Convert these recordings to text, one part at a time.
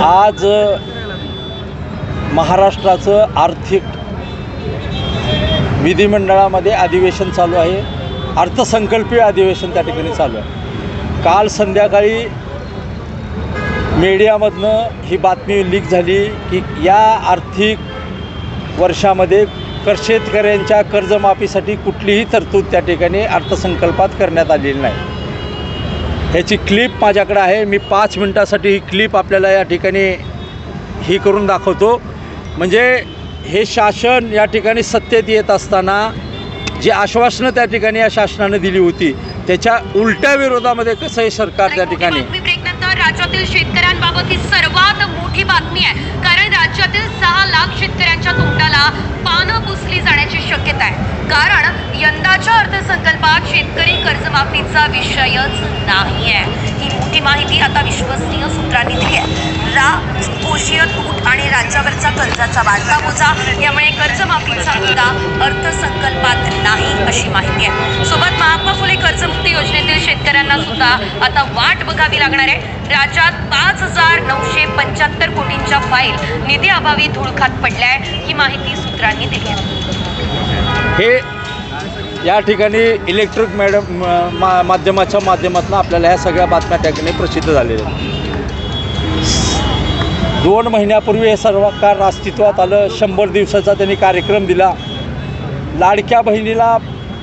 आज महाराष्ट्राचं आर्थिक विधिमंडळामध्ये अधिवेशन चालू आहे. अर्थसंकल्पीय अधिवेशन त्या ठिकाणी चालू आहे. काल संध्याकाळी मीडियामधनं ही बातमी लीक झाली की या आर्थिक वर्षामध्ये कर शेतकऱ्यांच्या कर्जमाफीसाठी कुठलीही तरतूद त्या ठिकाणी अर्थसंकल्पात करण्यात आलेली नाही. ह्याची क्लिप माझ्याकडे आहे. मी पाच मिनटासाठी ही क्लिप आपल्याला या ठिकाणी ही करून दाखवतो. म्हणजे हे शासन या ठिकाणी सत्तेत येत असताना जी आश्वासनं त्या ठिकाणी या शासनानं दिली होती त्याच्या उलट्या विरोधामध्ये कसं हे सरकार त्या ठिकाणी? राज्यातील शेतकऱ्यांबाबत ही सर्वात मोठी बातमी आहे. कारण राज्यातील सहा लाख शेतकऱ्यांच्या तोंडाला पानं पुसली जाण्याची शक्यता आहे. कारण यंदाच्या अर्थसंकल्पात शेतकरी कर्जमाफीचा विषयच नाही आहे. ही मोठी माहिती आता विश्वसनीय सूत्रांनी दिली आहे. रा कोशीय तूट आणि राज्यावरचा कर्जाचा वाढता बोजा यामुळे कर्जमाफीचा मुद्दा अर्थसंकल्पात नाही अशी माहिती आहे. सोबत महात्मा फुले कर्जमुक्ती योजनेतील शेतकऱ्यांना सुद्धा आता वाट बघावी लागणार आहे. राज्यात पाच हजार नऊशे पंच्याहत्तर कोटींच्या फाईल निधी अभावी धुळखात पडल्या आहे ही माहिती सूत्रांनी दिली आहे. हे या ठिकाणी इलेक्ट्रिक मॅडम मा माध्यमाच्या माध्यमातून आपल्याला ह्या सगळ्या बातम्या त्या ठिकाणी प्रसिद्ध झालेल्या आहेत. दोन महिन्यापूर्वी हे सरकार अस्तित्वात आलं. शंभर दिवसाचा त्यांनी कार्यक्रम दिला. लाडक्या बहिणीला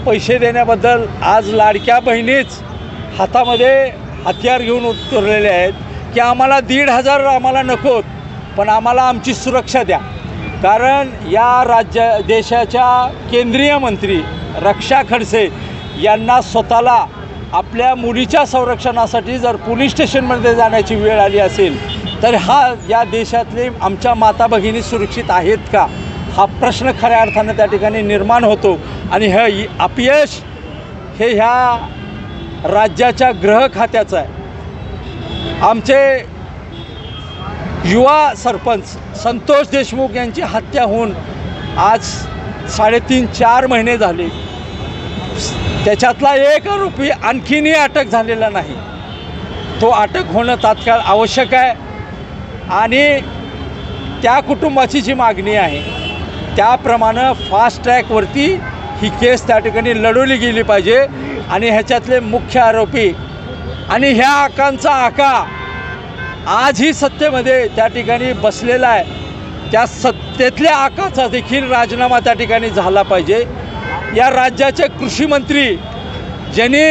पैसे देण्याबद्दल आज लाडक्या बहिणीच हातामध्ये हत्यार घेऊन उतरलेले आहेत की आम्हाला दीड हजार आम्हाला नकोत पण आम्हाला आमची सुरक्षा द्या. कारण या राज्य देशाच्या केंद्रीय मंत्री रक्षा खडसे यांना स्वतःला आपल्या मुलीच्या संरक्षणासाठी जर पोलीस स्टेशनमध्ये जाण्याची वेळ आली असेल तर हा या देशातले आमच्या माता भगिनी सुरक्षित आहेत का? हा प्रश्न खऱ्या अर्थानं त्या ठिकाणी निर्माण होतो. आणि हे अपयश हे ह्या राज्याच्या ग्रह खात्याचा आहे. आमचे युवा सरपंच संतोष देशमुख यांची हत्या होऊन आज साडेतीन चार महिने झाले. त्याच्यातला एक आरोपी आणखीनही अटक झालेला नाही. तो अटक होणं तात्काळ आवश्यक आहे आणि त्या कुटुंबाची जी मागणी आहे त्याप्रमाणे फास्ट ट्रॅकवरती ही केस त्या ठिकाणी लढवली गेली पाहिजे. आणि ह्याच्यातले मुख्य आरोपी आणि ह्या आकांचा आका आजही सत्तेमध्ये त्या ठिकाणी बसलेला आहे. त्या सत्तेतल्या आकाचा देखील राजीनामा त्या ठिकाणी झाला पाहिजे. या राज्याचे कृषी मंत्री ज्यांनी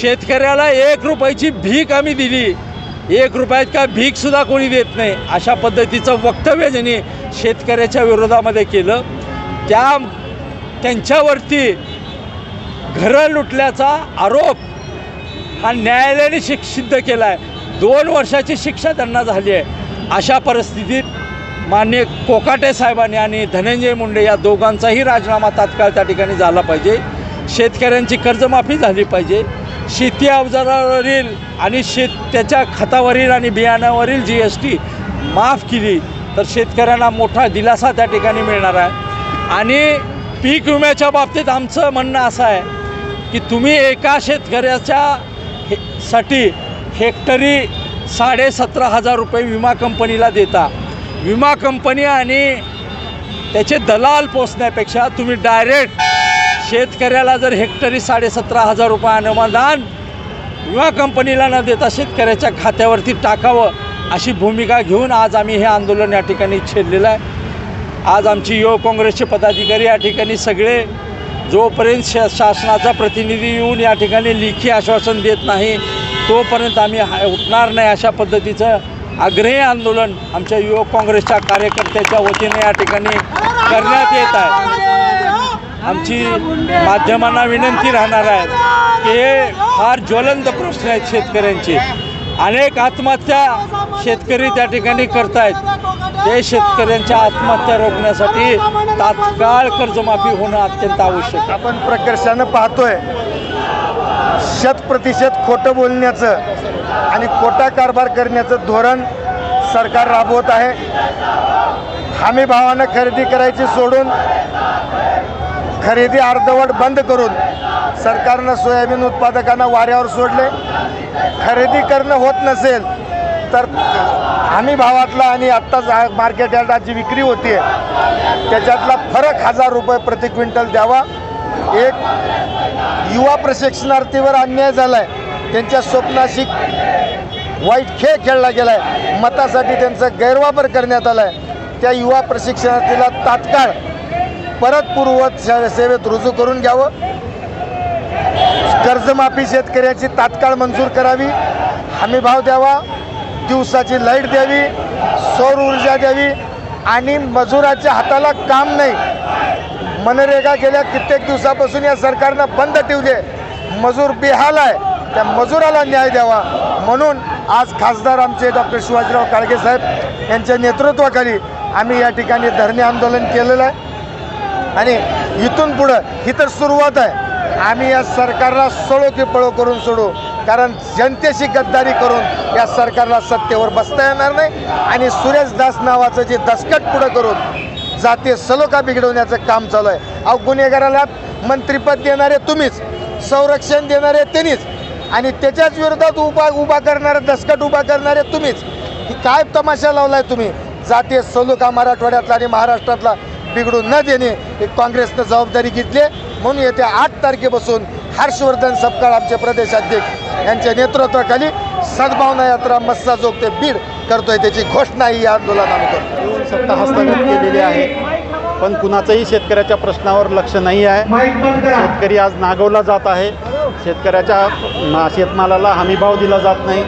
शेतकऱ्याला एक रुपयाची भीक आम्ही दिली एक रुपयात का भीकसुद्धा कोणी देत नाही अशा पद्धतीचं वक्तव्य ज्यांनी शेतकऱ्याच्या विरोधामध्ये केलं त्या त्यांच्यावरती घरं लुटल्याचा आरोप हा न्यायालयाने शिक सिद्ध केला आहे दोन वर्षाची शिक्षा त्यांना झाली आहे. अशा परिस्थितीत मान्य कोकाटे साहेबांनी आणि धनंजय मुंडे या दोघांचाही राजीनामा तात्काळ त्या ठिकाणी झाला पाहिजे. शेतकऱ्यांची कर्जमाफी झाली पाहिजे. शेती अवजारावरील आणि शेत त्याच्या खतावरील आणि बियाण्यावरील जी एस टी माफ केली तर शेतकऱ्यांना मोठा दिलासा त्या ठिकाणी मिळणार आहे. आणि पीक विम्याच्या बाबतीत आमचं म्हणणं असं आहे की तुम्ही एका शेतकऱ्याच्या हे साठी हेक्टरी साडेसतरा हजार रुपये विमा कंपनीला देता. विमा कंपनी आणि त्याचे दलाल पोचण्यापेक्षा तुम्ही डायरेक्ट शेतकऱ्याला जर हेक्टरी साडेसतरा हजार रुपये अनुदान विमा कंपनीला न देता शेतकऱ्याच्या खात्यावरती टाकावं अशी भूमिका घेऊन आज आम्ही हे आंदोलन या ठिकाणी छेडलेलं आहे. आज आमची युवक काँग्रेसचे पदाधिकारी या ठिकाणी सगळे जोपर्यंत शा शासनाचा प्रतिनिधी येऊन या ठिकाणी लेखी आश्वासन देत नाही तोपर्यंत आम्ही हा- उठणार नाही अशा पद्धतीचं आग्रही आंदोलन आमच्या युवक काँग्रेसच्या कार्यकर्त्याच्या वतीने या ठिकाणी करण्यात येत आहे. आमची माध्यमांना विनंती राहणार आहे की हे फार ज्वलंत प्रश्न आहेत शेतकऱ्यांचे. अनेक आत्महत्या शेतकरी त्या ठिकाणी करतायत. ते शेतकऱ्यांच्या आत्महत्या रोखण्यासाठी तात्काळ कर्जमाफी होणं अत्यंत आवश्यक आपण प्रकर्षानं पाहतोय शत प्रतिशत खोटं बोलण्याचं आणि खोटा कारभार करण्याचं धोरण सरकार राबवत आहे. हमी भावानं खरेदी करायची सोडून खरेदी अर्धवट बंद करून सरकारनं सोयाबीन उत्पादकांना वाऱ्यावर सोडले. खरेदी करणं होत नसेल तर हमी भावातला आणि आत्ताच मार्केट यार्डात जी विक्री होती त्याच्यातला फरक हजार रुपये प्रति क्विंटल द्यावा. एक युवा प्रशिक्षणार्थीवर अन्याय झाला आहे त्यांच्या स्वप्नाशी वाईट खेळ खेळला गेला आहे मतासाठी त्यांचा गैरवापर करण्यात आला आहे त्या युवा प्रशिक्षणार्थीला तात्काळ परत पूर्ववत सेवेत रुजू करून घ्यावं. कर्जमाफी शेतकऱ्याची तात्काळ मंजूर करावी. हमीभाव द्यावा. दिवसाची लाइट द्यावी. सौर ऊर्जा द्यावी. आणि मजुराच्या हाताला काम नाही. मनरेगा गेल्या कित्येक दिवसापासून या सरकारनं बंद ठेवले मजूर बेहाल आहे. त्या मजुराला न्याय द्यावा. म्हणून आज खासदार आमचे डॉक्टर शिवाजीराव काळगे साहेब यांच्या नेतृत्वाखाली आम्ही या ठिकाणी धरणे आंदोलन केलेलं आहे. आणि इथून पुढं ही तर सुरुवात आहे. आम्ही या सरकारला सळो की पळो करून सोडू. कारण जनतेशी गद्दारी करून या सरकारला सत्तेवर बसता येणार नाही. आणि सुरेश दास नावाचं जे दसकट पुढं करून जातीय सलोखा बिघडवण्याचं काम चालू आहे. अहो गुन्हेगाराला मंत्रिपद देणारे तुम्हीच संरक्षण देणारे त्यांनीच आणि त्याच्याच विरोधात उभा उभा करणारे दसकट उभा करणारे तुम्हीच. ही काय तमाशा लावलाय तुम्ही? जातीय सलोखा मराठवाड्यातला आणि महाराष्ट्रातला बिघडू न देणे हे काँग्रेसनं जबाबदारी घेतली म्हणून येत्या आठ तारखेपासून हर्षवर्धन सपकाळ आमचे प्रदेशाध्यक्ष यांच्या नेतृत्वाखाली सद्भावना यात्रा मस्सा जोग ते बीड करतोय त्याची घोषणा ही या आंदोलनाने करतो सत्ता हस्तगत केलेली आहे. पण कुणाचंही शेतकऱ्याच्या प्रश्नावर लक्ष नाही आहे. शेतकरी आज नागवला जात आहे. शेतकऱ्याच्या शेतमालाला हमीभाव दिला जात नाही.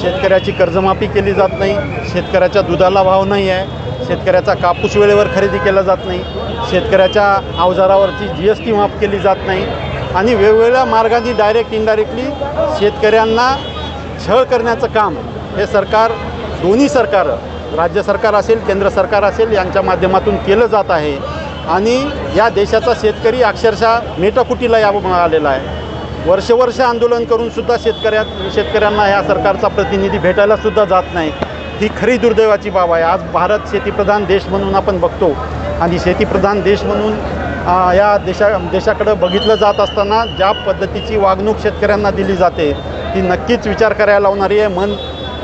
शेतकऱ्याची कर्जमाफी केली जात नाही. शेतकऱ्याच्या दुधाला भाव नाही आहे. शेतकऱ्याचा कापूस वेळेवर खरेदी केला जात नाही शेतकऱ्याच्या अवजारावरची जी एस टी माफ केली जात नाही आणि वेगवेगळ्या मार्गाने डायरेक्ट इनडायरेक्टली शेतकऱ्यांना छळ करण्याचं काम हे सरकार दोन्ही सरकार राज्य सरकार असेल केंद्र सरकार असेल यांच्या माध्यमातून केलं जात आहे. आणि या देशाचा शेतकरी अक्षरशः मेटाकुटीला या आलेला आहे. वर्षवर्ष आंदोलन करूनसुद्धा शेतकऱ्या शेतकऱ्यांना या सरकारचा प्रतिनिधी भेटायलासुद्धा जात नाही. ही खरी दुर्दैवाची बाब आहे. आज भारत शेतीप्रधान देश म्हणून आपण बघतो आणि शेतीप्रधान देश म्हणून या देशा देशाकडं बघितलं जात असताना ज्या पद्धतीची वागणूक शेतकऱ्यांना दिली जाते ती नक्कीच विचार करायला लावणारी आहे मन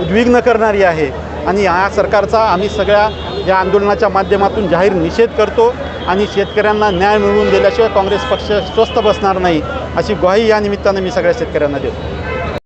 उद्विग्न करणारी आहे. आणि या सरकारचा आम्ही सगळ्या या आंदोलनाच्या माध्यमातून जाहीर निषेध करतो आणि शेतकऱ्यांना न्याय मिळवून दिल्याशिवाय काँग्रेस पक्ष स्वस्थ बसणार नाही अशी ग्वाही या निमित्तानं मी सगळ्या शेतकऱ्यांना देतो.